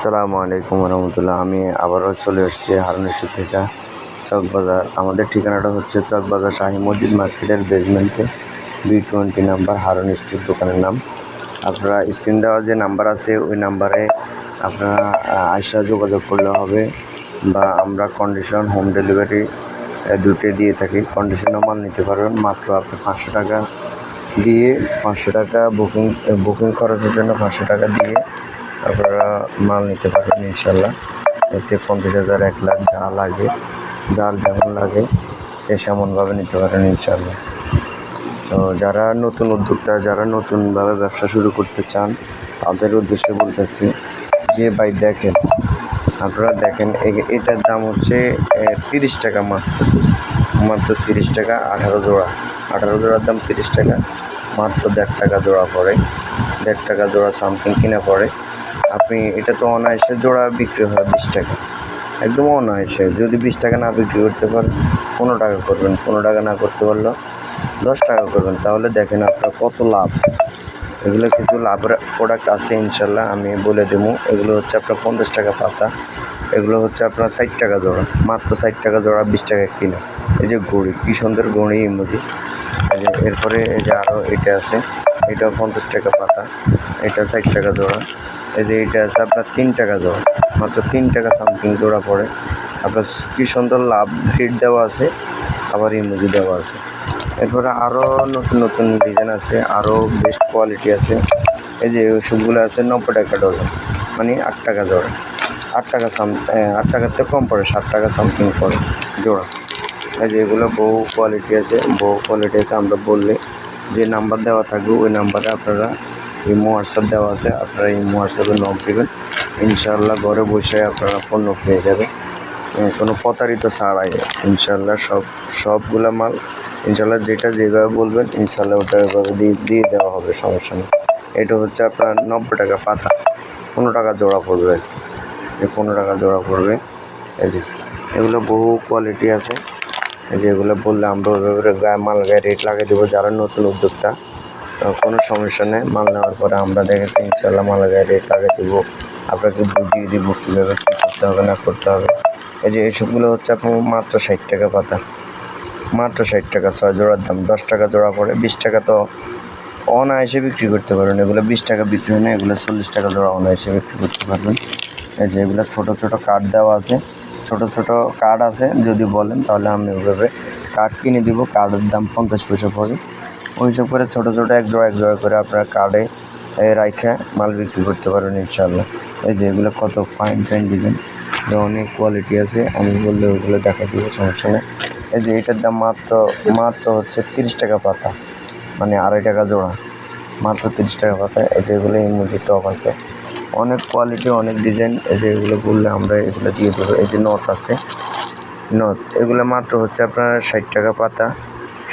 আসসালামু আলাইকুম রহমতুল্লাহ। আমি আবারও চলে এসেছি হারুনেশ্বর থেকে। চকবাজার আমাদের ঠিকানাটা হচ্ছে চকবাজার শাহী মসজিদ মার্কেটের বেসমেন্টে বি টোয়েন্টি নাম্বার হারুন দোকানের নাম। আপনারা স্ক্রিন দেওয়া যে নাম্বার আছে, ওই নাম্বারে আপনারা আইসা যোগাযোগ করলে হবে বা আমরা কন্ডিশন হোম ডেলিভারি দুটো দিয়ে থাকি। কন্ডিশনও মাল নিতে পারবেন, মাত্র আপনি পাঁচশো টাকা দিয়ে, পাঁচশো টাকা বুকিং বুকিং খরচের জন্য পাঁচশো টাকা দিয়ে আপনারা মাল নিতে পারবেন ইনশাল্লাহ এতে পঞ্চাশ হাজার, এক লাখ যা লাগে, যার যেমন লাগে, সে সেমনভাবে নিতে পারেন ইনশাল্লাহ তো যারা নতুন উদ্যোক্তা, যারা নতুনভাবে ব্যবসা শুরু করতে চান, তাদের উদ্দেশ্যে বলতেছি যে ভাই দেখেন, আপনারা দেখেন এটার দাম হচ্ছে তিরিশ টাকা মাত্র। মাত্র তিরিশ টাকা আঠারো জোড়া। আঠারো জোড়ার দাম তিরিশ টাকা। মাত্র দেড় টাকা জোড়া পড়ে। দেড় টাকা জোড়া সামথিং কিনা পড়ে। আপনি এটা তো অনায়াসে জোড়া বিক্রি হয় বিশ টাকা। একদম অনায়াসে। যদি বিশ টাকা না বিক্রি করতে পারেন, পনেরো টাকা করবেন। পনেরো টাকা না করতে পারলেও দশ টাকা করবেন। তাহলে দেখেন আপনার কত লাভ। এগুলো কিছু লাভের প্রোডাক্ট আছে ইনশাল্লাহ আমি বলে দেবো। এগুলো হচ্ছে আপনার পঞ্চাশ টাকা পাতা। এগুলো হচ্ছে আপনার ষাট টাকা জোড়া। মাত্র ষাট টাকা জোড়া, বিশ টাকা কিলো। এই যে ঘড়ি, কী সুন্দর ঘড়ি ইমুজি। এরপরে এই যে আরও এটা আছে। এটাও পঞ্চাশ টাকা পাতা, এটা ষাট টাকা জোড়া। এই যে এটা আছে আপনার তিন টাকা জোড়া, মাত্র তিন টাকা সামথিং জোড়া পড়ে। আপনার কী সুন্দর লাভ হিট দেওয়া আছে, আবার ইমুজি দেওয়া আছে। এরপরে আরও নতুন নতুন ডিজাইন আছে আরও বেস্ট কোয়ালিটি আছে। এই যে ওষুধগুলো আছে নব্বই টাকা ডজন মানে আট টাকা জোড়া। আট টাকা সাম আট টাকার থেকে কম পড়ে, ষাট টাকা সামথিং পড়ে জোড়া। এই যে এগুলো বহু কোয়ালিটি আছে, বহু কোয়ালিটি আছে আমরা বললে যে নাম্বার দেওয়া থাকবে, ওই নাম্বারে আপনারা ইমো হোয়াটসঅ্যাপ দেওয়া আছে, আপনারা ইমো হোয়াটসঅ্যাপে নক দেবেন। ইনশাআল্লাহ ঘরে বসে আপনারা পণ্য পেয়ে যাবেন। কোনো প্রতারিত ছাড়াই ইনশাল্লাহ সব, সবগুলা মাল ইনশাল্লাহ যেটা যেভাবে বলবেন ইনশাল্লাহ ওটা এভাবে দিয়ে দিয়ে দেওয়া হবে, সমস্যা নেই। এটা হচ্ছে আপনার নব্বই টাকা পাতা, পনেরো টাকা জোড়া পড়বে। এই পনেরো টাকা জোড়া পড়বে। এই যে, এগুলো বহু কোয়ালিটি আছে। এই যে এগুলো বললে আমরা ওইভাবে গায়ে মাল গায়ে রেট লাগিয়ে দেবো যারা নতুন উদ্যোক্তা কোনো সমস্যা নেই, মাল নেওয়ার পরে আমরা দেখেছি ইনশাল্লাহ মাল গায়ে রেট লাগিয়ে দেবো। আপনাকে বুঝিয়ে দেবো কীভাবে কী করতে হবে, না করতে হবে। এই যে এইসবগুলো হচ্ছে আপনার মাত্র ষাট টাকা পাতা। মাত্র ষাট টাকা ছয় জোড়ার দাম, দশ টাকা জোড়া পড়ে, বিশ টাকা তো অনায়াসে বিক্রি করতে পারবেন। এগুলো বিশ টাকা বিক্রি হয় না, এগুলো চল্লিশ টাকা জোড়া অনায়াসে বিক্রি করতে পারবেন। এই যে এগুলো ছোটো ছোটো কার্ড দেওয়া আছে। ছোটো ছোটো কার্ড আছে, যদি বলেন তাহলে আমি ওইভাবে কার্ড কিনে দিব কার্ডের দাম পঞ্চাশ পয়সা পড়ে। ওই হিসাব করে ছোটো ছোটো এক জোড়া এক জোড়া করে আপনার কার্ডে রাইখা মাল বিক্রি করতে পারবেন ইনশাল্লাহ এই যে এগুলো কত ফাইন ফাইন ডিজাইন অনেক কোয়ালিটি আছে, আমি বললে ওইগুলো দেখা দিব, সমস্যা নেই। এই যে এটার দাম মাত্র মাত্র হচ্ছে তিরিশ টাকা পাতা মানে আড়াই টাকা জোড়া। মাত্র তিরিশ টাকা পাতা, এই যে এগুলো ইমোজি টপ আছে। অনেক কোয়ালিটি অনেক ডিজাইন এই যে এগুলো বললে আমরা এগুলো দিয়ে দেবো। এই যে নথ আছে। নথ এগুলো মাত্র হচ্ছে আপনার ষাট টাকা পাতা,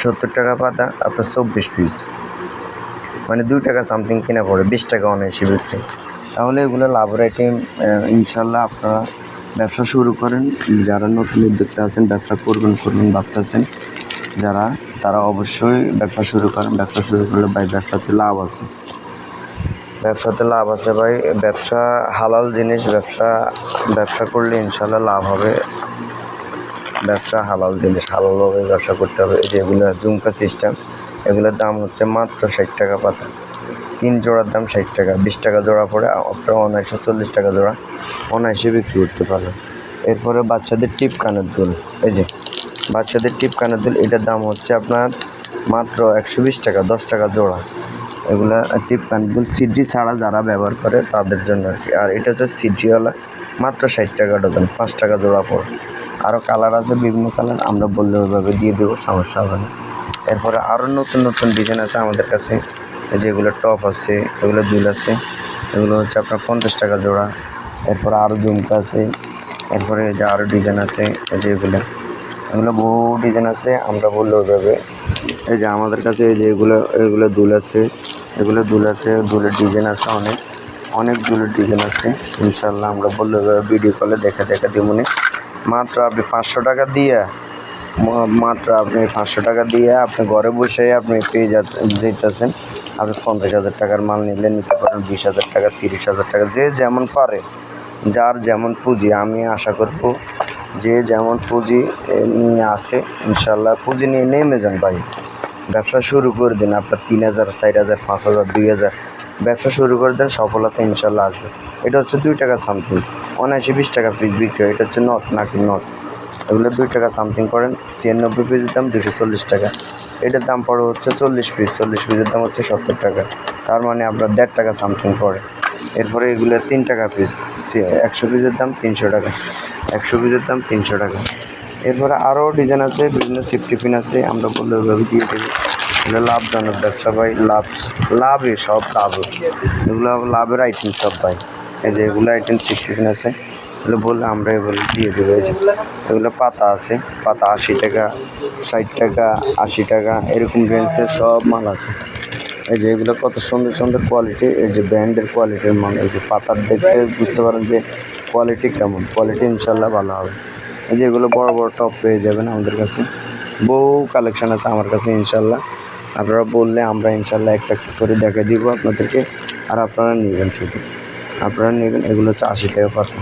সত্তর টাকা পাতা, আপনার চব্বিশ পিস মানে দুই টাকা সামথিং কিনা পড়ে, বিশ টাকা অনায়াসে বিক্রি। তাহলে এগুলো লাভের আইটেম ইনশাল্লাহ আপনারা ব্যবসা শুরু করেন। যারা নতুন উদ্যোক্তা আছেন, ব্যবসা করবেন করবেন, ভাবতেছেন, যারা, তারা অবশ্যই ব্যবসা শুরু করেন। ব্যবসা শুরু করলে ব্যবসাতে লাভ আছে। ব্যবসাতে লাভ আছে ভাই। ব্যবসা হালাল জিনিস, ব্যবসা ব্যবসা করলে ইনশাল্লাহ লাভ হবে। ব্যবসা হালাল জিনিস, হালালভাবে ব্যবসা করতে হবে। এই যে এগুলো ঝুমকা সিস্টেম এগুলোর দাম হচ্ছে মাত্র ষাট টাকা পাতা। তিন জোড়ার দাম ষাট টাকা। বিশ টাকা জোড়া পড়ে, আপনারা অনায়াসে চল্লিশ টাকা জোড়া অনায়াসে বিক্রি করতে পারবেন। এরপরে বাচ্চাদের টিপ কানের দুল। এই যে বাচ্চাদের টিপ কানের দুল, এটার দাম হচ্ছে আপনার মাত্র একশো বিশ টাকা, দশ টাকা জোড়া। এগুলা কানের দুল সিডি ছাড়া যারা ব্যবহার করে তাদের জন্য আর কি। আর এটা হচ্ছে সিডিওয়ালা, মাত্র ষাট টাকা ডজন, পাঁচ টাকা জোড়া পড়ে। আরও কালার আছে, বিভিন্ন কালার, আমরা বললে ওইভাবে দিয়ে দেবো, সমস্যা হবে না। এরপরে আরও নতুন নতুন ডিজাইন আছে আমাদের কাছে। যেগুলো টপ আছে, এগুলো দুল আছে, এগুলো হচ্ছে আপনার পঞ্চাশ টাকা জোড়া। এরপরে আরও ঝুমকা আছে, এরপরে যে আরও ডিজাইন আছে, এই যে এগুলো। এগুলো বহু ডিজাইন আছে, আমরা বললে ওইভাবে। এই যে আমাদের কাছে এই যে এগুলো এগুলো দুল আছে। এগুলো দুল আছে, দুলের ডিজাইন আছে অনেক অনেক দুলের ডিজাইন আছে। ইনশাল্লাহ আমরা বললে ভিডিও কলে দেখা দেখা দিব মাত্র আপনি পাঁচশো টাকা দিয়ে মাত্র আপনি পাঁচশো টাকা দিয়ে আপনি ঘরে বসে আপনি পেয়ে যেতেছেন। আপনি পঞ্চাশ হাজার টাকার মাল নিলে নিতে পারেন, বিশ হাজার টাকা, তিরিশ হাজার টাকা, যে যেমন পারে। যার যেমন পুঁজি, আমি আশা করব যে যেমন পুঁজি নিয়ে আসে ইনশাল্লাহ পুঁজি নিয়ে নেমে যান ভাই। ব্যবসা শুরু করে দিন আপনার তিন হাজার, চার হাজার, পাঁচ হাজার, দুই হাজার। ব্যবসা শুরু করে দেন, সফলতা ইনশাল্লাহ আসবে। এটা হচ্ছে দুই টাকা সামথিং অনায়াসি বিশ টাকা পিস বিক্রি হয়। এটা হচ্ছে নট নাকি নট এগুলো দুই টাকা সামথিং করেন। ছিয়ানব্বই পিসের দাম দুশো চল্লিশ টাকা। এটার দাম পড়ে হচ্ছে চল্লিশ পিস চল্লিশ পিসের দাম হচ্ছে সত্তর টাকা। তার মানে আপনার দেড় টাকা সামথিং পড়ে। এরপরে এগুলো তিন টাকা পিস একশো পিসের দাম তিনশো টাকা। একশো পিসের দাম তিনশো টাকা। এরপরে আরও ডিজাইন আছে, বিভিন্ন সিফ টিফিন আছে, আমরা বললে ওইভাবে দিয়ে দেবো। এগুলো লাভজনক, ব্যবসা ভাই, লাভ, লাভই সব লাভ। এগুলো লাভের আইটেম সব ভাই। এই যে এগুলো আইটেম সিফ টিফিন আছে, এগুলো বললে আমরা এগুলো দিয়ে দেবো। এগুলো পাতা আছে, পাতা আশি টাকা, ষাট টাকা, আশি টাকা, এরকম রেঞ্জের সব মাল আছে। এই যে এগুলো কত সুন্দর সুন্দর কোয়ালিটি এই যে ব্র্যান্ডের কোয়ালিটির মাল, এই যে পাতার দেখতে বুঝতে পারেন যে কোয়ালিটি কেমন। কোয়ালিটি ইনশাল্লাহ ভালো হবে। এই যে এগুলো বড় বড় টপ পেয়ে যাবেন আমাদের কাছে। বহু কালেকশন আছে আমার কাছে, ইনশাল্লাহ। আপনারা বললে আমরা ইনশাল্লাহ একটা একটা করে দেখে দিব আপনাদেরকে। আর আপনারা নেবেন শুধু। আপনারা নেবেন, এগুলো হচ্ছে আশি টাকা পাতা।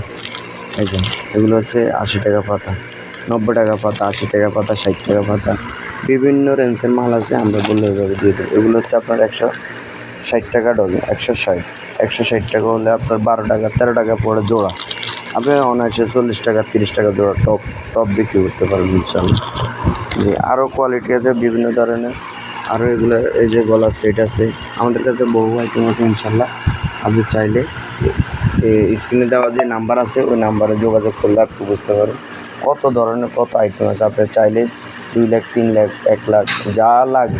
এই যে, এগুলো হচ্ছে আশি টাকা পাতা। নব্বই টাকা পাতা, আশি টাকা পাতা, ষাট টাকা পাতা। বিভিন্ন রেঞ্জের মাল আছে, আমরা বললে ওইভাবে দিয়ে দেবো। এগুলো হচ্ছে আপনার একশো ষাট টাকা ডজন একশো ষাট। একশো ষাট টাকা হলে আপনার বারো টাকা, তেরো টাকা পড়ে জোড়া। আপনি অনায়াসে চল্লিশ টাকা, তিরিশ টাকা জোড়া টপ টপ বিক্রি করতে পারবেন ইনশাল্লাহ জি আরও কোয়ালিটি আছে বিভিন্ন ধরনের। আরও এগুলো, এই যে গলার সেট আছে, আমাদের কাছে বহু আইটেম আছে ইনশাল্লাহ আপনি চাইলে স্ক্রিনে দেওয়া যে নাম্বার আছে, ওই নাম্বারে যোগাযোগ করলে আপনি বুঝতে পারেন কত ধরনের কত আইটেম আছে। আপনি চাইলে দুই লাখ, তিন লাখ, এক লাখ, যা লাগে,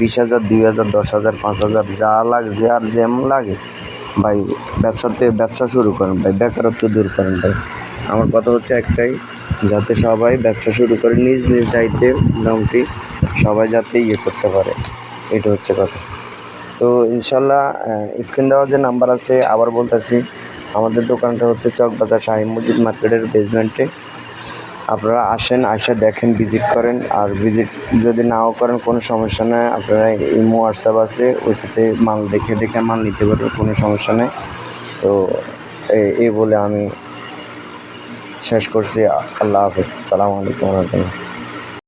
বিশ হাজার, দুই হাজার, দশ হাজার, পাঁচ হাজার, যা লাগে যে আর যেমন লাগে। ভাই, ব্যবসাতে ব্যবসা শুরু করেন ভাই, বেকারত্ব দূর করেন ভাই। আমার কথা হচ্ছে একটাই, যাতে সবাই ব্যবসা শুরু করে, নিজ নিজ দায়িত্বে মোটামুটি সবাই যাতে ইয়ে করতে পারে, এটা হচ্ছে কথা। তো ইনশাল্লাহ স্ক্রিন দেওয়ার যে নাম্বার আছে, আবার বলতেছি, আমাদের দোকানটা হচ্ছে চকবাজার শাহী মসজিদ মার্কেটের বেসমেন্টে আপনারা আসেন আসে দেখেন ভিজিট করেন। আর ভিজিট যদি নাও করেন, কোনো সমস্যা নেই। আপনারা ইমো, হোয়াটসঅ্যাপ আছে, ওইটাতে মাল দেখে দেখে মাল নিতে পারবেন, কোনো সমস্যা নেই। তো এই- বলে আমি শেষ করছি। আল্লাহ হাফিজ। আসসালামু আলাইকুম রহমতুল্লাহ।